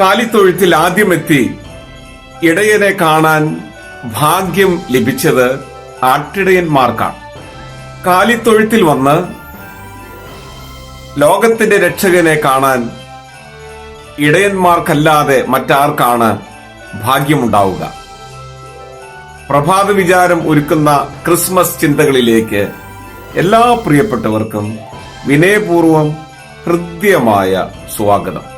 കാലിത്തൊഴുത്തിൽ ആദ്യമെത്തി ഇടയനെ കാണാൻ ഭാഗ്യം ലഭിച്ചത് ആട്ടിടയന്മാർക്കാണ്. കാലിത്തൊഴുത്തിൽ വന്ന് ലോകത്തിന്റെ രക്ഷകനെ കാണാൻ ഇടയന്മാർക്കല്ലാതെ മറ്റാർക്കാണ് ഭാഗ്യമുണ്ടാവുക. പ്രഭാത വിചാരം ഒരുക്കുന്ന ക്രിസ്മസ് ചിന്തകളിലേക്ക് എല്ലാ പ്രിയപ്പെട്ടവർക്കും വിനയപൂർവം ഹൃദ്യമായ സ്വാഗതം.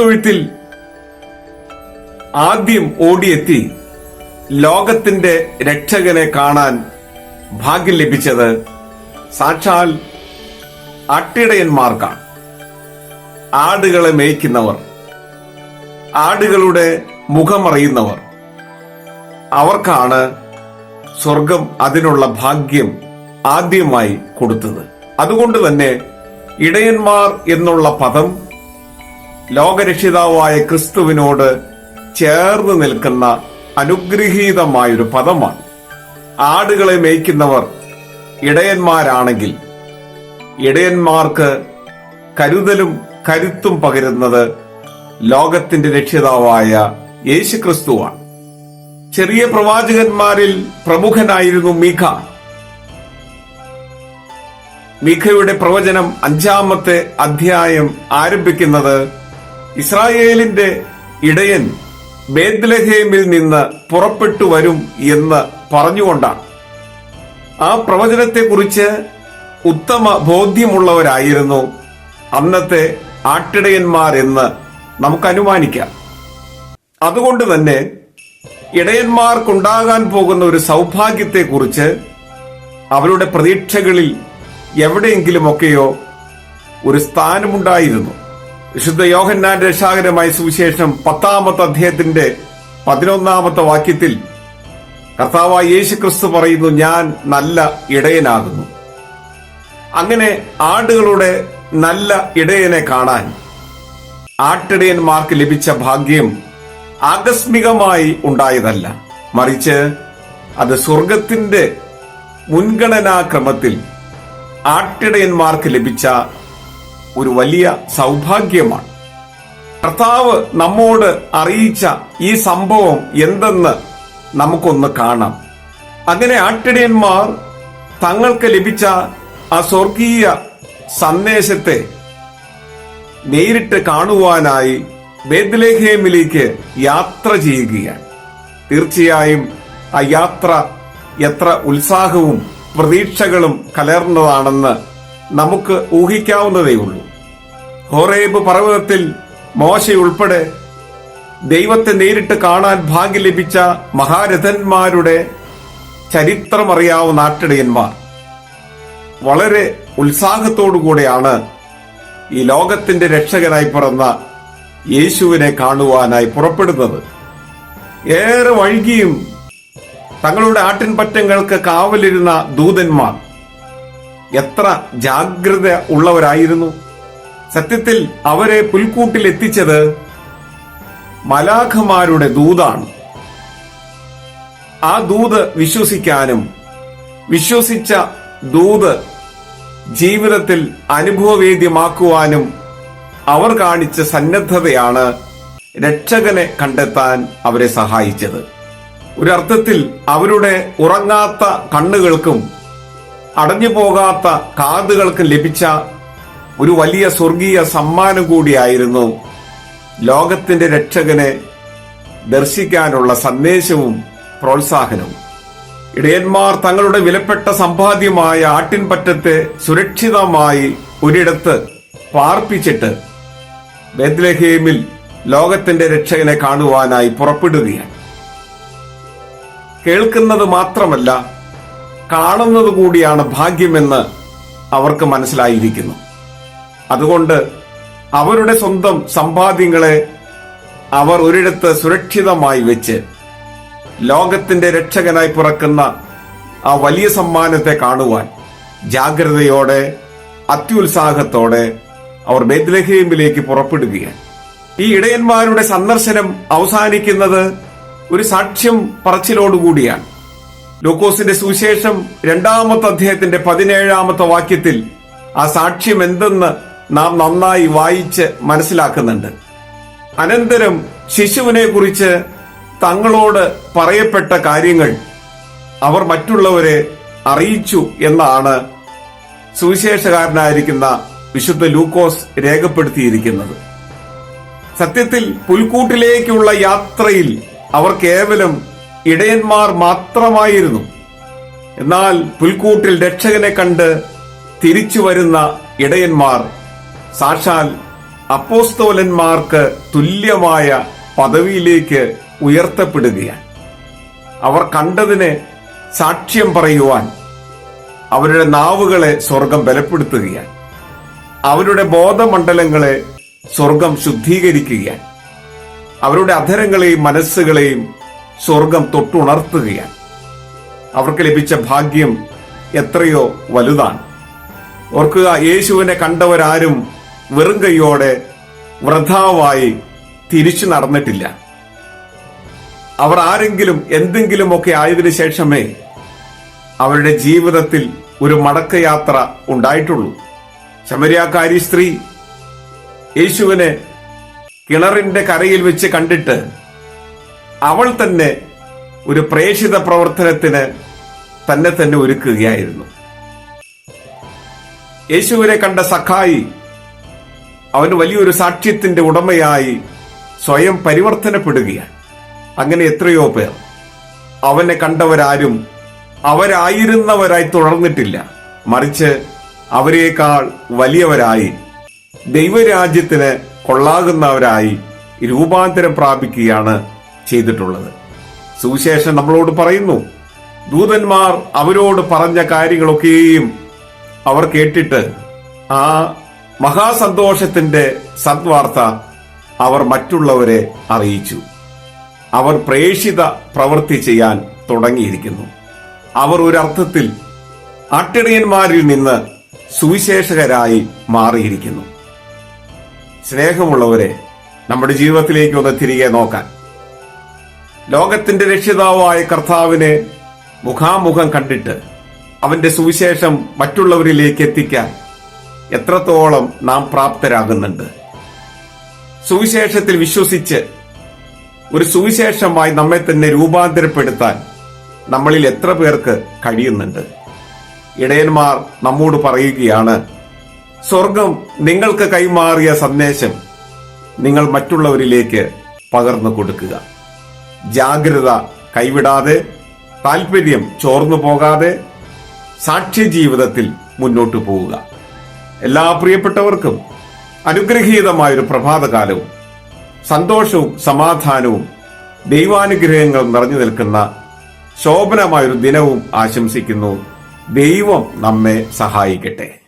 കാലിത്തൊഴുത്തിൽ ആദ്യം ഓടിയെത്തി ലോകത്തിന്റെ രക്ഷകനെ കാണാൻ ഭാഗ്യം ലഭിച്ചത് സാക്ഷാൽ അട്ടിടയന്മാർക്കാണ്. ആടുകളെ മേയ്ക്കുന്നവർ ആടുകളുടെ മുഖമറിയുന്നവർ. അവർക്കാണ് സ്വർഗം അതിനുള്ള ഭാഗ്യം ആദ്യമായി കൊടുത്തത്. അതുകൊണ്ട് തന്നെ ഇടയന്മാർ എന്നുള്ള പദം ലോകരക്ഷിതാവായ ക്രിസ്തുവിനോട് ചേർന്ന് നിൽക്കുന്ന അനുഗ്രഹീതമായൊരു പദമാണ്. ആടുകളെ മേയ്ക്കുന്നവർ ഇടയന്മാരാണെങ്കിൽ ഇടയന്മാർക്ക് കരുതലും കരുത്തും പകരുന്നത് ലോകത്തിന്റെ രക്ഷിതാവായ യേശുക്രിസ്തുവാണ്. ചെറിയ പ്രവാചകന്മാരിൽ പ്രമുഖനായിരുന്നു മീഖ. മീഖയുടെ പ്രവചനം അഞ്ചാമത്തെ അധ്യായം ആരംഭിക്കുന്നത് ഇസ്രായേലിന്റെ ഇടയൻ ബേദ്ലഹേമിൽ നിന്ന് പുറപ്പെട്ടു വരും എന്ന് പറഞ്ഞുകൊണ്ടാണ്. ആ പ്രവചനത്തെക്കുറിച്ച് ഉത്തമ ബോധ്യമുള്ളവരായിരുന്നു അന്നത്തെ ആട്ടിടയന്മാർ എന്ന് നമുക്ക് അനുമാനിക്കാം. അതുകൊണ്ട് തന്നെ ഇടയന്മാർക്കുണ്ടാകാൻ പോകുന്ന ഒരു സൗഭാഗ്യത്തെക്കുറിച്ച് അവരുടെ പ്രതീക്ഷകളിൽ എവിടെയെങ്കിലുമൊക്കെയോ ഒരു സ്ഥാനമുണ്ടായിരുന്നു. വിശുദ്ധ യോഹന്നാൻ രക്ഷാകരമായ സുവിശേഷം പത്താമത്തെ അധ്യായത്തിന്റെ പതിനൊന്നാമത്തെ വാക്യത്തിൽ കർത്താവായ യേശു ക്രിസ്തു പറയുന്നു ഞാൻ നല്ല ഇടയനാകുന്നു. അങ്ങനെ ആടുകളുടെ നല്ല ഇടയനെ കാണാൻ ആട്ടിടയന്മാർക്ക് ലഭിച്ച ഭാഗ്യം ആകസ്മികമായി ഉണ്ടായതല്ല. മറിച്ച് അത് സ്വർഗത്തിന്റെ മുൻഗണനാക്രമത്തിൽ ആട്ടിടയന്മാർക്ക് ലഭിച്ച ഒരു വലിയ സൗഭാഗ്യമാണ്. കർത്താവ് നമ്മോട് അറിയിച്ച ഈ സംഭവം എന്തെന്ന് നമുക്കൊന്ന് കാണാം. അങ്ങനെ ആട്ടിടയന്മാർ തങ്ങൾക്ക് ലഭിച്ച ആ സ്വർഗീയ സന്ദേശത്തെ നേരിട്ട് കാണുവാനായി ബേദ്ലേഹേമിലേക്ക് യാത്ര ചെയ്യുകയാണ്. തീർച്ചയായും ആ യാത്ര എത്ര ഉത്സാഹവും പ്രതീക്ഷകളും കലർന്നതാണെന്ന് നമുക്ക് ഊഹിക്കാവുന്നതേ ഉള്ളൂ. ഹോറേബ് പർവതത്തിൽ മോശയുൾപ്പെടെ ദൈവത്തെ നേരിട്ട് കാണാൻ ഭാഗ്യം ലഭിച്ച മഹാരഥന്മാരുടെ ചരിത്രമറിയാവുന്ന ആട്ടിടയന്മാർ വളരെ ഉത്സാഹത്തോടുകൂടെയാണ് ഈ ലോകത്തിന്റെ രക്ഷകനായി പിറന്ന യേശുവിനെ കാണുവാനായി പുറപ്പെടുന്നത്. ഏറെ വൈകിയും തങ്ങളുടെ ആട്ടിൻപറ്റങ്ങൾക്ക് കാവലിരുന്ന ദൂതന്മാർ എത്ര ജാഗ്രത ഉള്ളവരായിരുന്നു? സത്യത്തിൽ അവരെ പുൽക്കൂട്ടിൽ എത്തിച്ചത് മലാഖമാരുടെ ദൂതാണ്. ആ ദൂത് വിശ്വസിക്കാനും വിശ്വസിച്ച ദൂത് ജീവിതത്തിൽ അനുഭവവേദ്യമാക്കുവാനും അവർ കാണിച്ച സന്നദ്ധതയാണ് രക്ഷകനെ കണ്ടെത്താൻ അവരെ സഹായിച്ചത്. ഒരർത്ഥത്തിൽ അവരുടെ ഉറങ്ങാത്ത കണ്ണുകൾക്കും അടഞ്ഞു പോകാത്ത കാതുകൾക്ക് ലഭിച്ച ഒരു വലിയ സ്വർഗീയ സമ്മാനം കൂടിയായിരുന്നു ലോകത്തിന്റെ രക്ഷകനെ ദർശിക്കാനുള്ള സന്ദേശവും പ്രോത്സാഹനവും. ഇടയന്മാർ തങ്ങളുടെ വിലപ്പെട്ട സമ്പാദ്യമായ ആട്ടിൻപറ്റത്തെ സുരക്ഷിതമായി ഒരിടത്ത് പാർപ്പിച്ചിട്ട് ബേദ്ലഹേമിൽ ലോകത്തിന്റെ രക്ഷകനെ കാണുവാനായി പുറപ്പെടുകയാണ്. കേൾക്കുന്നത് മാത്രമല്ല കാണുന്നത് കൂടിയാണ് ഭാഗ്യമെന്ന് അവർക്ക് മനസ്സിലായിരിക്കുന്നു. അതുകൊണ്ട് അവരുടെ സ്വന്തം സമ്പാദ്യങ്ങളെ അവർ ഒരിടത്ത് സുരക്ഷിതമായി വെച്ച് ലോകത്തിന്റെ രക്ഷകനായി പിറക്കുന്ന ആ വലിയ സമ്മാനത്തെ കാണുവാൻ ജാഗ്രതയോടെ അത്യുത്സാഹത്തോടെ അവർ ബേദ്ലഹീമിലേക്ക് പുറപ്പെടുകയാണ്. ഈ ഇടയന്മാരുടെ സന്ദർശനം അവസാനിക്കുന്നത് ഒരു സാക്ഷ്യം പറച്ചിലോടുകൂടിയാണ്. ലൂക്കോസിന്റെ സുവിശേഷം രണ്ടാമത്തെ അദ്ദേഹത്തിന്റെ പതിനേഴാമത്തെ വാക്യത്തിൽ ആ സാക്ഷ്യം എന്തെന്ന് നാം നന്നായി വായിച്ച് മനസ്സിലാക്കുന്നുണ്ട്. അനന്തരം ശിശുവിനെ കുറിച്ച് തങ്ങളോട് പറയപ്പെട്ട കാര്യങ്ങൾ അവർ മറ്റുള്ളവരെ അറിയിച്ചു എന്നാണ് സുവിശേഷകാരനായിരിക്കുന്ന വിശുദ്ധ ലൂക്കോസ് രേഖപ്പെടുത്തിയിരിക്കുന്നത്. സത്യത്തിൽ പുൽക്കൂട്ടിലേക്കുള്ള യാത്രയിൽ അവർ കേവലം ഇടയന്മാർ മാത്രമായിരുന്നു. എന്നാൽ പുൽക്കൂട്ടിൽ രക്ഷകനെ കണ്ട് തിരിച്ചു വരുന്ന ഇടയന്മാർ സാക്ഷാൽ അപ്പോസ്തോലന്മാർക്ക് തുല്യമായ പദവിയിലേക്ക് ഉയർത്തപ്പെടുകയാണ്. അവർ കണ്ടതിന് സാക്ഷ്യം പറയുവാൻ അവരുടെ നാവുകളെ സ്വർഗം ബലപ്പെടുത്തുകയാണ്. അവരുടെ ബോധമണ്ഡലങ്ങളെ സ്വർഗം ശുദ്ധീകരിക്കുകയാണ്. അവരുടെ അധരങ്ങളെയും മനസ്സുകളെയും സ്വർഗം തൊട്ടുണർത്തുകയാണ്. അവർക്ക് ലഭിച്ച ഭാഗ്യം എത്രയോ വലുതാണ്. ഓർക്കുക യേശുവിനെ കണ്ടവരാരും വെറും കൈയോടെ വൃഥാവായി തിരിച്ചു നടന്നിട്ടില്ല. അവർ ആരെങ്കിലും എന്തെങ്കിലുമൊക്കെ ആയതിനു ശേഷമേ അവരുടെ ജീവിതത്തിൽ ഒരു മടക്കയാത്ര ഉണ്ടായിട്ടുള്ളൂ. ശമരിയാക്കാരി സ്ത്രീ യേശുവിനെ കിണറിന്റെ കരയിൽ വെച്ച് കണ്ടിട്ട് അവൾ തന്നെ ഒരു പ്രേക്ഷിത പ്രവർത്തനത്തിന് തന്നെ തന്നെ ഒരുക്കുകയായിരുന്നു. യേശുവിനെ കണ്ട സഖായി അവന് വലിയൊരു സാക്ഷ്യത്തിന്റെ ഉടമയായി സ്വയം പരിവർത്തനപ്പെടുകയാണ്. അങ്ങനെ എത്രയോ പേർ അവനെ കണ്ടവരാരും അവരായിരുന്നവരായി തുടർന്നിട്ടില്ല. മറിച്ച് അവരേക്കാൾ വലിയവരായി ദൈവരാജ്യത്തിന് കൊള്ളാകുന്നവരായി രൂപാന്തരം പ്രാപിക്കുകയാണ് ചെയ്തിട്ടുള്ളത്. സുവിശേഷം നമ്മളോട് പറയുന്നു ദൂതന്മാർ അവരോട് പറഞ്ഞ കാര്യങ്ങളൊക്കെയും അവർ കേട്ടിട്ട് ആ മഹാസന്തോഷത്തിന്റെ സദ്വാർത്ത അവർ മറ്റുള്ളവരെ അറിയിച്ചു. അവർ പ്രേഷിത പ്രവൃത്തി ചെയ്യാൻ തുടങ്ങിയിരിക്കുന്നു. അവർ ഒരർത്ഥത്തിൽ ആട്ടിടയന്മാരിൽ നിന്ന് സുവിശേഷകരായി മാറിയിരിക്കുന്നു. സ്നേഹമുള്ളവരെ നമ്മുടെ ജീവിതത്തിലേക്ക് ഒന്ന് തിരികെ നോക്കാൻ. ലോകത്തിന്റെ രക്ഷിതാവായ കർത്താവിനെ മുഖാമുഖം കണ്ടിട്ട് അവന്റെ സുവിശേഷം മറ്റുള്ളവരിലേക്ക് എത്തിക്കാൻ എത്രത്തോളം നാം പ്രാപ്തരാകുന്നുണ്ട്. സുവിശേഷത്തിൽ വിശ്വസിച്ച് ഒരു സുവിശേഷമായി നമ്മെ തന്നെ രൂപാന്തരപ്പെടുത്താൻ നമ്മളിൽ എത്ര പേർക്ക് കഴിയുന്നുണ്ട്. ഇടയന്മാർ നമ്മോട് പറയുകയാണ് സ്വർഗം നിങ്ങൾക്ക് കൈമാറിയ സന്ദേശം നിങ്ങൾ മറ്റുള്ളവരിലേക്ക് പകർന്നു കൊടുക്കുക. ജാഗ്രത കൈവിടാതെ താല്പര്യം ചോർന്നു പോകാതെ സാക്ഷ്യ ജീവിതത്തിൽ മുന്നോട്ടു പോവുക. എല്ലാ പ്രിയപ്പെട്ടവർക്കും അനുഗ്രഹീതമായൊരു പ്രഭാതകാലവും സന്തോഷവും സമാധാനവും ദൈവാനുഗ്രഹങ്ങൾ നിറഞ്ഞു നിൽക്കുന്ന ശോഭനമായൊരു ദിനവും ആശംസിക്കുന്നു. ദൈവം നമ്മെ സഹായിക്കട്ടെ.